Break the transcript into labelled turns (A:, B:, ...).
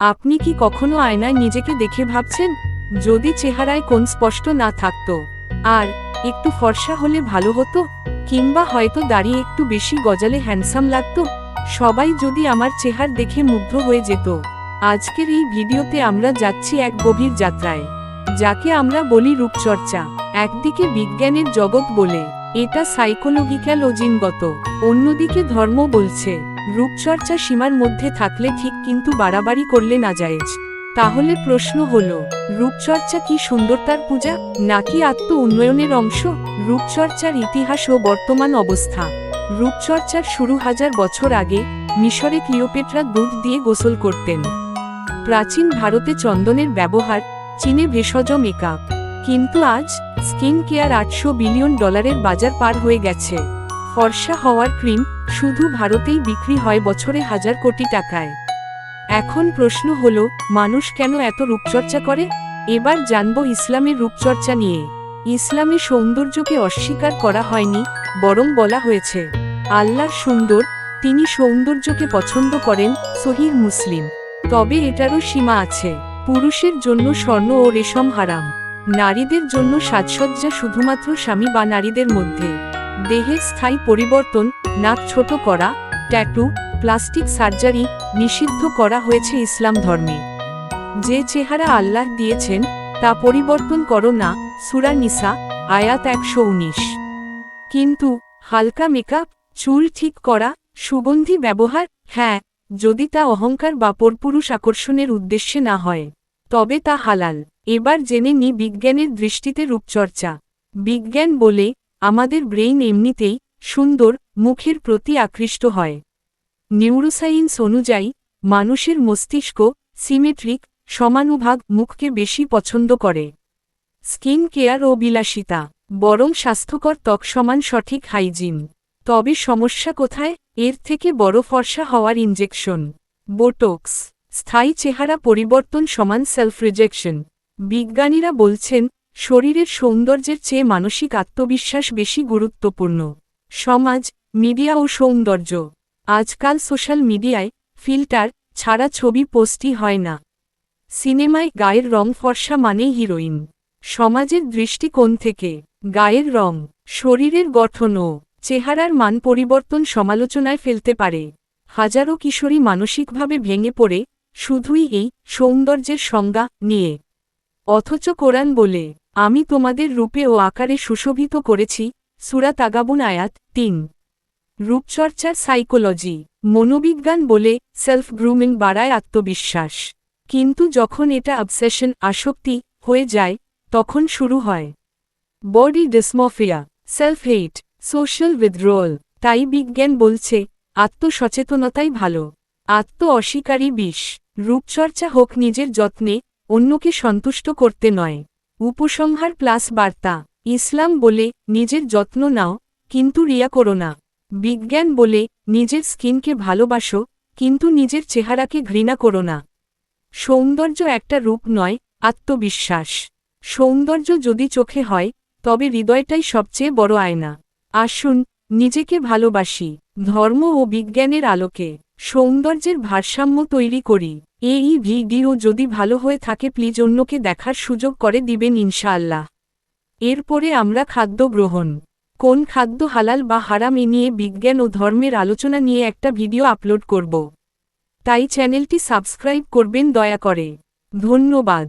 A: আপনি কি কখনো আয়নায় নিজেকে দেখে ভাবছেন? যদি চেহারায় কোন স্পষ্ট না থাকতো, আর একটু ফর্সা হলে ভালো হতো, কিংবা হয়তো দাঁড়িয়ে একটু বেশি গজালে হ্যান্ডসাম লাগতো? সবাই যদি আমার চেহার দেখে মুগ্ধ হয়ে যেত, আজকের এই ভিডিওতে আমরা যাচ্ছি এক গভীর যাত্রায়, যাকে আমরা বলি রূপচর্চা, একদিকে বিজ্ঞানের জগৎ বলে। এটা সাইকোলজিক্যাল ও জিনগত অন্যদিকে ধর্ম বলছে, রূপচর্চা সীমার মধ্যে থাকলে ঠিক কিন্তু বাড়াবাড়ি করলে না যায়জ তাহলে প্রশ্ন হল, রূপচর্চা কি সুন্দরতার পূজা, নাকি আত্ম উন্নয়নের অংশ, রূপচর্চার ইতিহাস ও বর্তমান অবস্থা? রূপচর্চার শুরু হাজার বছর আগে, মিশরে ক্লিওপেট্রা দুধ দিয়ে গোসল করতেন। প্রাচীন ভারতে চন্দনের ব্যবহার, চীনে ভেষজ মেকআপ। কিন্তু আজ স্কিন কেয়ার আটশো বিলিয়ন ডলারের বাজার পার হয়ে গেছে। ফর্সা হওয়ার ক্রিম শুধু ভারতেই বিক্রি হয় বছরে হাজার কোটি টাকায়। এখন প্রশ্ন হল, মানুষ কেন এত রূপচর্চা করে? এবার জানব ইসলামের রূপচর্চা নিয়ে। ইসলামে সৌন্দর্যকে অস্বীকার করা হয়নি, বরং বলা হয়েছে, আল্লাহর সুন্দর, তিনি সৌন্দর্যকে পছন্দ করেন সহির মুসলিম। তবে এটারও সীমা আছে, পুরুষের জন্য স্বর্ণ ও রেশম হারাম। নারীদের জন্য সাজসজ্জা শুধুমাত্র স্বামী বা নারীদের মধ্যে। দেহের স্থায়ী পরিবর্তন, নাক ছোট করা, ট্যাটু, প্লাস্টিক সার্জারি নিষিদ্ধ করা হয়েছে ইসলাম ধর্মে। যে চেহারা আল্লাহ দিয়েছেন, তা পরিবর্তন করো না, সুরা নিসা, আয়াত একশো উনিশ। কিন্তু, হালকা মেকআপ, চুল ঠিক করা, সুগন্ধি ব্যবহার হ্যাঁ যদি তা অহংকার বা পরপুরুষ আকর্ষণের উদ্দেশ্যে না হয়, তবে তা হালাল। এবার জেনে নি বিজ্ঞানের দৃষ্টিতে রূপচর্চা। বিজ্ঞান বলে, আমাদের ব্রেইন এমনিতেই সুন্দর, মুখের প্রতি আকৃষ্ট হয়। নিউরোসাইন্স অনুযায়ী, মানুষের মস্তিষ্ক সিমেট্রিক, সমানুভাগ মুখকে বেশি পছন্দ করে। স্কিন কেয়ার ও বিলাসিতা, বরং স্বাস্থ্যকর ত্বক সমান সঠিক হাইজিন। তবে সমস্যা কোথায়? এর থেকে বড় ফর্সা হওয়ার ইঞ্জেকশন বোটক্স, স্থায়ী চেহারা পরিবর্তন সমান সেলফ রিজেকশন বিজ্ঞানীরা বলছেন, শরীরের সৌন্দর্যের চেয়ে মানসিক আত্মবিশ্বাস বেশি গুরুত্বপূর্ণ। সমাজ, মিডিয়া ও সৌন্দর্য। আজকাল সোশ্যাল মিডিয়ায় ফিল্টার ছাড়া ছবি পোস্টই হয় না। সিনেমায় গায়ের রং ফর্সা মানেই হিরোইন। সমাজের দৃষ্টিকোণ থেকে গায়ের রং শরীরের গঠন ও চেহারার মান পরিবর্তন সমালোচনায় ফেলতে পারে। হাজারো কিশোরী মানসিকভাবে ভেঙে পড়ে, শুধুই এই সৌন্দর্যের সংজ্ঞা নিয়ে। অথচ কোরআন বলে, আমি তোমাদের রূপে ও আকারে সুশোভিত করেছি সুরা তাগাবুন আয়াত তিন। রূপচর্চার সাইকোলজি। মনোবিজ্ঞান বলে সেলফ গ্রুমিং বাড়ায় আত্মবিশ্বাস কিন্তু যখন এটা অবসেশন আসক্তি হয়ে যায়, তখন শুরু হয়। Body dysmorphia self hate social withdrawal তাই বিজ্ঞান বলছে, আত্মসচেতনতাই ভালো। আত্ম অস্বীকারী বিষ। রূপচর্চা হোক নিজের যত্নে অন্যকে সন্তুষ্ট করতে নয়। উপসংহার প্লাস বার্তা। ইসলাম বলে, নিজের যত্ন নাও, কিন্তু রিয়া করো না। বিজ্ঞান বলে, নিজের স্কিনকে ভালোবাসো, কিন্তু নিজের চেহারাকে ঘৃণা করো না। সৌন্দর্য একটা রূপ নয়, আত্মবিশ্বাস। সৌন্দর্য যদি চোখে হয়, তবে হৃদয়টাই সবচেয়ে বড় আয়না। আসুন, নিজেকে ভালোবাসি। ধর্ম ও বিজ্ঞানের আলোকে। সৌন্দর্যের ভারসাম্য তৈরি করি। এই ভিডিও যদি ভালো হয়ে থাকে প্লিজ অন্যকে দেখার সুযোগ করে দিবেন ইনশাআল্লাহ। এরপরে আমরা খাদ্য গ্রহণ। কোন খাদ্য হালাল বা হারাম এ নিয়ে বিজ্ঞান ও ধর্মের আলোচনা নিয়ে একটা ভিডিও আপলোড করব। তাই চ্যানেলটি সাবস্ক্রাইব করবেন দয়া করে। ধন্যবাদ।